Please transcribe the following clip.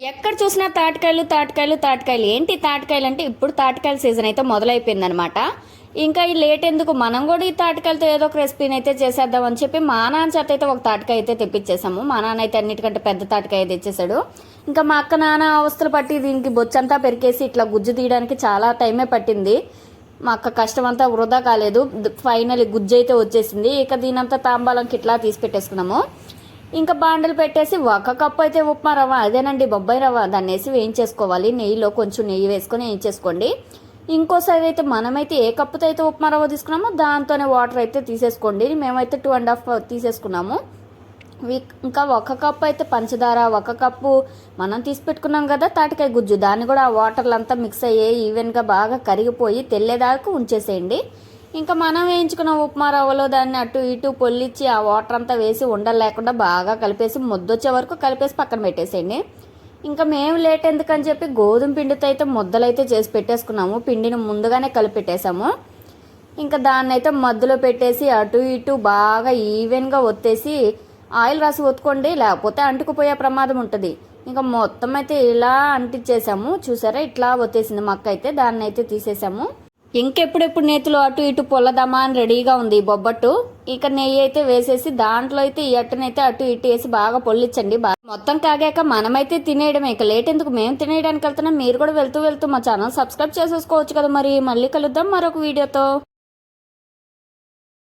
ఎక్కడ చూసినా తాటికాయలు తాటికాయలు తాటికాయలు. ఏంటి తాటికాయలు అంటే ఇప్పుడు తాటికాయల సీజన్ అయితే మొదలైపోయింది అనమాట ఇంకా ఈ లేట్ ఎందుకు? మనం కూడా ఈ తాటికాయలతో ఏదో ఒక రెసిపీని అయితే చేసేద్దాం అని చెప్పి మా నాన్న చేత అయితే ఒక తాటికాయ అయితే తెప్పించేసాము మా నాన్న అయితే అన్నిటికంటే పెద్ద తాటికాయ తెచ్చేసాడు ఇంకా మా అక్క నాన్న అవస్థలు పట్టి దీనికి బొచ్చంతా పెరికేసి ఇట్లా గుజ్జు తీయడానికి చాలా టైమే పట్టింది. మా అక్క కష్టం అంతా వృధా కాలేదు. ఫైనల్ గుజ్జు అయితే వచ్చేసింది. ఇక దీనంతా తాంబాలంకి ఇట్లా తీసి పెట్టేసుకున్నాము. ఇంకా బాండలు పెట్టేసి ఒక కప్పు అయితే ఉప్మా రవ్వ అదేనండి బొబ్బాయి రవ్వ. దాన్ని వేసి వేయించేసుకోవాలి. నెయ్యిలో కొంచెం నెయ్యి వేసుకొని వేయించేసుకోండి. ఇంకోసారి అయితే మనమైతే ఏ కప్పుతో అయితే ఉప్మా రవ్వ తీసుకున్నామో దాంతోనే వాటర్ అయితే తీసేసుకోండి. మేమైతే టూ అండ్ హాఫ్ తీసేసుకున్నాము. ఇంకా ఒక కప్పు అయితే పంచదార ఒక కప్పు మనం తీసి పెట్టుకున్నాం కదా తాటికాయ గుజ్జు. దాన్ని కూడా ఆ వాటర్లు అంతా మిక్స్ అయ్యి ఈవెన్గా బాగా కరిగిపోయి తెల్లేదాకా ఉంచేసేయండి. ఇంకా మనం వేయించుకున్న ఉప్మా రవ్వలో దాన్ని అటు ఇటు పొల్లిచ్చి ఆ వాటర్ అంతా వేసి ఉండలు లేకుండా బాగా కలిపేసి ముద్దొచ్చే వరకు కలిపేసి పక్కన పెట్టేసేయండి. ఇంకా మేము లేట్ ఎందుకని చెప్పి గోధుమ పిండితో అయితే ముద్దలు అయితే చేసి పెట్టేసుకున్నాము. పిండిని ముందుగానే కలిపెట్టేసాము ఇంకా దాన్ని అయితే మధ్యలో పెట్టేసి అటు ఇటు బాగా ఈవెన్గా ఒత్తేసి ఆయిల్ రాసి ఒత్తుకోండి లేకపోతే అంటుకుపోయే ప్రమాదం ఉంటుంది. ఇంకా మొత్తం అయితే ఇలా అంటించేసాము చూసారా? ఇట్లా ఒత్తేసింది మక్క అయితే దాన్ని అయితే తీసేసాము. ఇంకెప్పుడెప్పుడు నేతిలో అటు ఇటు పొల్లదామా అని రెడీగా ఉంది ఈ బొబ్బట్టు. ఇక నెయ్యి అయితే వేసేసి దాంట్లో అయితే ఈ అట్టనైతే అటు ఇటు వేసి బాగా పొల్లించండి బాగా మొత్తం కాగాక మనమైతే తినేయడమే. ఇక లేట్ ఎందుకు? మేము తినేయడానికి వెళ్తున్నాం. మీరు కూడా వెళ్తూ వెళ్తూ మా ఛానల్ సబ్స్క్రైబ్ చేసేసుకోవచ్చు కదా మరి. మళ్ళీ కలుద్దాం మరొక వీడియోతో.